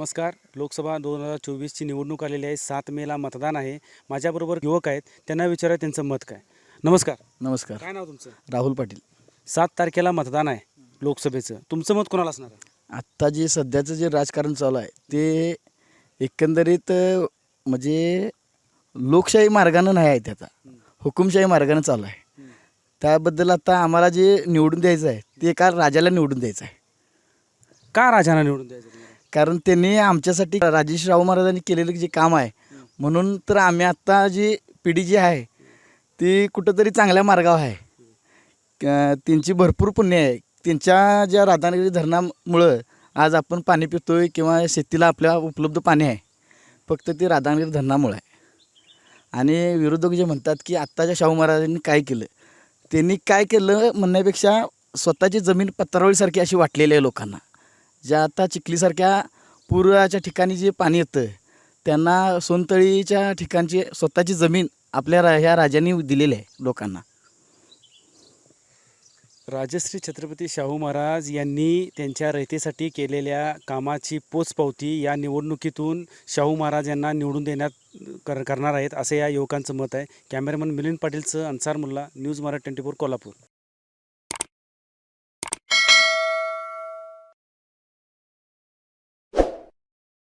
नमस्कार. लोकसभा दोन हजार चोवीसची निवडणूक आलेली आहे. सात मेला मतदान आहे. माझ्याबरोबर युवक आहेत. त्यांना विचारा त्यांचं मत काय? नमस्कार. नमस्कार. काय नाव तुमचं? राहुल पाटील. सात तारखेला मतदान आहे लोकसभेचं. तुमचं मत कोणाला असणार आहे? आत्ता जे सध्याचं जे राजकारण चालू आहे ते एकंदरीत अ, म्हणजे लोकशाही मार्गानं नाही आहे त्याचा. हुकुमशाही मार्गानं चालू आहे. त्याबद्दल आता आम्हाला जे निवडून द्यायचं आहे ते एका राजाला निवडून द्यायचं आहे. का राजांना निवडून द्यायचं? कारण त्यांनी आमच्यासाठी राजेश शाहू महाराजांनी केलेलं जे काम आहे म्हणून तर आम्ही आत्ता जी पिढी जी आहे ती कुठंतरी चांगल्या मार्गावर आहे. त्यांची भरपूर पुण्य आहे. त्यांच्या ज्या राधानगरी धरणामुळं आज आपण पाणी पितोय किंवा शेतीला आपल्या उपलब्ध पाणी आहे फक्त ते राधानगरी धरणामुळं आहे. आणि विरोधक जे म्हणतात की आत्ताच्या शाहू महाराजांनी काय केलं त्यांनी काय केलं म्हणण्यापेक्षा स्वतःची जमीन पत्रावळीसारखी अशी वाटलेली आहे लोकांना. ज्या आता चिखलीसारख्या पुराच्या ठिकाणी जे पाणी येतं त्यांना सोनतळीच्या ठिकाणची स्वतःची जमीन आपल्या रा ह्या राजांनी दिलेली आहे लोकांना. राजश्री छत्रपती शाहू महाराज यांनी त्यांच्या रयतेसाठी केलेल्या कामाची पोचपावती या निवडणुकीतून शाहू महाराज यांना निवडून देण्यात कर करणार आहेत असं या युवकांचं मत आहे. Cameraman Milind पाटीलचं Ansar Mulla news Marathi twenty four Kolhapur.